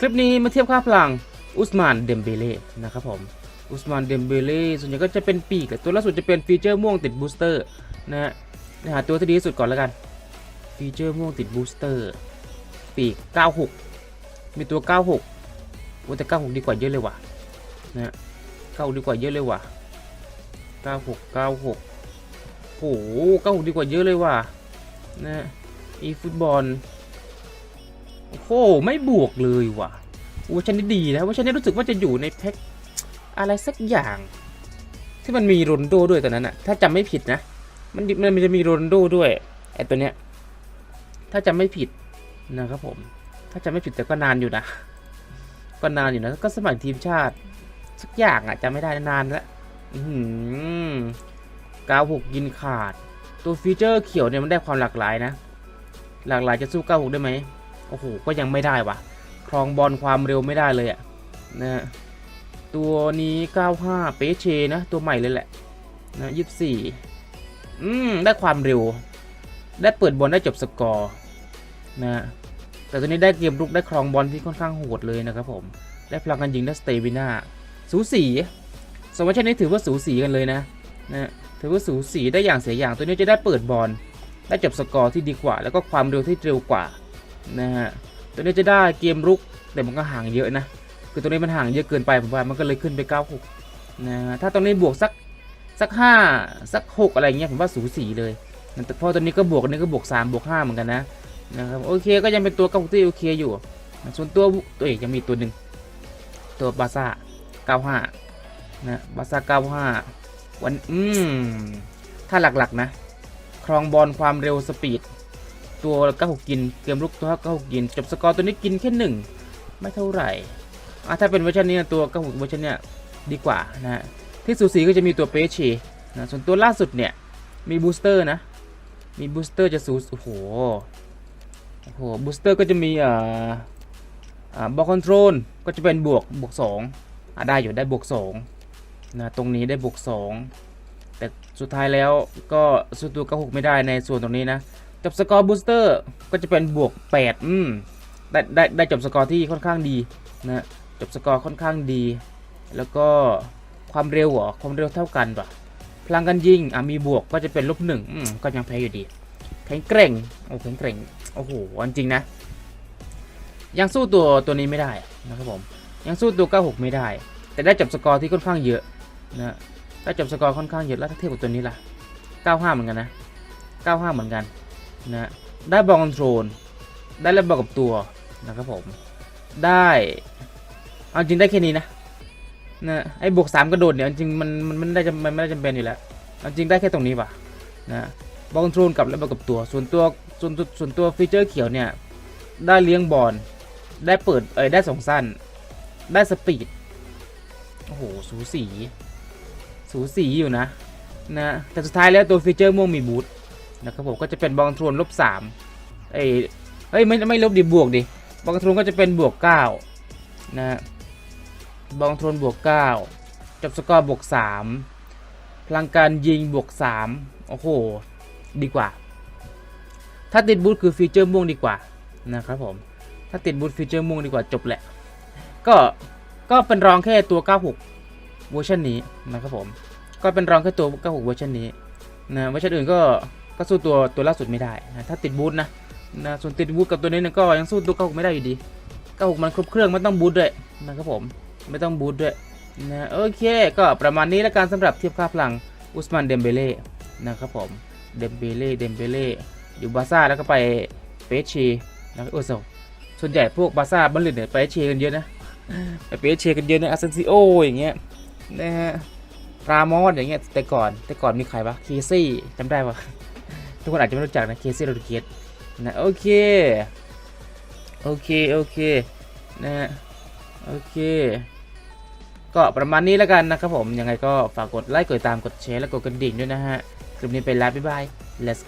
คลิปนี้มาเทียบค่าพลังอุสมานเดมเบเล่นะครับผมอุสมานเดมเบเล่ส่วนใหญ่ก็จะเป็นปีกแต่ตัวล่าสุดจะเป็นฟีเจอร์ม่วงติดบูสเตอร์นะฮะนะฮะตัวที่ดีที่สุดก่อนแล้วกัน ฟีเจอร์ม่วงติดบูสเตอร์ ปีก 96 มีตัว 96ว่าแต่ 96 ดีกว่าเยอะเลยว่ะนะฮะ96ดีกว่าเยอะเลยว่ะ 96 96โห96 ดีกว่าเยอะเลยว่ะนะฮะอีฟุตบอล โอ้โหไม่บวกเลยว่ะเวอร์ชันนี้ดีนะเวอร์ชันนี้รู้สึกว่าจะอยู่ในแพ็คอะไรสักอย่าง ที่มันมีโรนโดด้วยตอนนั้นอะถ้าจำไม่ผิดนะ มันมันจะมีโรนโดด้วยไอตัวเนี้ยถ้าจำไม่ผิดนะครับผม ถ้าจำไม่ผิดแต่ก็นานอยู่นะ ก็นานอยู่นะ ก็สมัยทีมชาติ สักอย่างอะจำไม่ได้นานแล้วอือหือกาวหกยินขาด ตัวฟีเจอร์เขียวเนี่ยมันได้ความหลากหลายนะ หลากหลายจะสู้96ได้ไหม โอ้โห ก็ยังไม่ได้วะครองบอลความเร็วไม่ได้เลยอะนะฮะตัวนี้ 95 เปเชนะ ตัวใหม่เลยแหละนะ24 อืม ได้ความเร็ว ได้เปิดบอลได้จบสกอร์นะแต่ตัวนี้ได้เกมรุกได้ครองบอลที่ค่อนข้างโหดเลยนะครับผม ได้พลังการยิงได้สเตมิน่าสูสีสมมติเช่นนี้ถือว่าสูสีกันเลยนะนะถือว่าสูสีได้อย่างเสียอย่างตัวนี้จะได้เปิดบอลได้จบสกอร์ที่ดีกว่า แล้วก็ความเร็วที่เร็วกว่า นะฮะตัวนี้จะได้เกมรุกแต่มันก็ห่างเยอะนะ คือตัวนี้มันห่างเยอะเกินไปผมว่ามันก็เลยขึ้นไป96นะฮะถ้าตรงนี้บวกสักสัก5สัก6อะไรเงี้ยผมว่าสูสีเลยแต่พอตัวนี้ก็บวกอันนี้ก็บวก3บวก5เหมือนกันนะนะครับโอเคก็ยังเป็นตัว96ที่โอเคอยู่ ส่วนตัวตัวเอกยังมีตัวหนึ่งตัวบาซ่า95นะบาซ่า95วันอืมถ้าหลักๆนะ ครองบอลความเร็วสปีด ตัว96กิน เกมลุกตัว96กิน จบสกอร์ตัวนี้กินแค่หนึ่งไม่เท่าไหร่อะถ้าเป็นเวอร์ชันนี้ตัว96เวอร์ชันเนี้ยดีกว่านะฮะที่สูสีก็จะมีตัวเปเชนะส่วนตัวล่าสุดเนี่ยมีบูสเตอร์นะ มีบูสเตอร์จะสูโอ้โหโอ้โหบูสเตอร์ก็จะมีอ่าอ่าบอลคอนโทรลก็จะเป็นบวกบวก2อะได้อยู่ได้บวก2นะตรงนี้ได้บวก2แต่สุดท้ายแล้วก็สู้ตัว96ไม่ได้ในส่วนตรงนี้นะ จบสกอร์บูสเตอร์ก็จะเป็นบวก 8 อืมได้ได้ได้จบสกอร์ที่ค่อนข้างดีนะจบสกอร์ค่อนข้างดี แล้วก็ความเร็วหรอความเร็วเท่ากันปะพลังการยิงอะมีบวกก็จะเป็นลบหนึ่งก็ยังแพ้อยู่ดี แข็งแกร่งโอ้แข็งแกร่งโอ้โหจริงนะ ยังสู้ตัวตัวนี้ไม่ได้นะครับผมยังสู้ตัว 96 ไม่ได้ แต่ได้จบสกอร์ที่ค่อนข้างเยอะนะได้จบสกอร์ค่อนข้างเยอะแล้วถ้าเทียบกับตัวนี้ล่ะ 95 เหมือนกันนะ 95 เหมือนกัน นะได้บอลคอนโทรลได้เล่นบอลกับตัวนะครับผม ได้เอาจริงได้แค่นี้นะนะไอ้บวกสามกระโดดเนี่ยจริงมันมันไม่ได้จำมันไม่ได้จำเป็นอยู่แล้วเอาจริงได้แค่ตรงนี้ป่ะนะบอลคอนโทรลกับเล่นบอลกับตัว ส่วนตัวส่วนตัวส่วนตัวฟีเจอร์เขียวเนี่ยได้เลี้ยงบอลได้เปิดเอ้ยได้สองสั้น ได้สปีดโอ้โหสูสี สูสีอยู่นะนะแต่สุดท้ายแล้วตัวฟีเจอร์ม่วงมีบูท นะครับผมก็จะเป็นบอลทรวนลบสามเอ้ยเฮ้ยไม่ไม่ลบดิบวกดิบอลทรวนก็จะเป็นบวกเก้านะฮะบอลทรวนบวกเก้าจบสกอร์บวกสามพลังการยิงบวกสามโอ้โหดีกว่า ถ้าติดบูทคือฟีเจอร์ม่วงดีกว่านะครับผมถ้าติดบูทฟีเจอร์ม่วงดีกว่าจบแหละ ก็ก็เป็นรองแค่ตัว 96 เวอร์ชันนี้นะครับผม ก็เป็นรองแค่ตัว 96 เวอร์ชันนี้นะเวอร์ชันอื่นก็ ก็สู้ตัวตัวล่าสุดไม่ได้นะถ้าติดบูทนะนะส่วนติดบูทกับตัวนี้เนี่ยก็ยังสู้ตัว96ไม่ได้อยู่ดี96มันครบเครื่องไม่ต้องบูทด้วยนะครับผมไม่ต้องบูทด้วยนะโอเค ก็ประมาณนี้แล้วกันสำหรับเทียบค่าพลังอุสมานเดมเบเล่นะครับผมเดมเบเล่เดมเบเล่อยู่บาซ่าแล้วก็ไปเปเชนะโอ้โหส่วนใหญ่พวกบาซ่าบัลลินเนี่ยไปเชกันเยอะนะไปเปเชกันเยอะนะอาเซนซิโออย่างเงี้ยนะฮะรามอสอย่างเงี้ยแต่ก่อนแต่ก่อนมีใครปะเคซี่จำได้ปะ ทุกคนอาจจะไม่รู้จักนะเคซี่โรดเกตนะโอเค โอเค โอเค นะโอเค ก็ประมาณนี้แล้วกันนะครับผม ยังไงก็ฝากกดไลค์ กดติดตาม กดแชร์ และกดกระดิ่งด้วยนะฮะ คลิปนี้ไปแล้ว บ๊ายบาย let's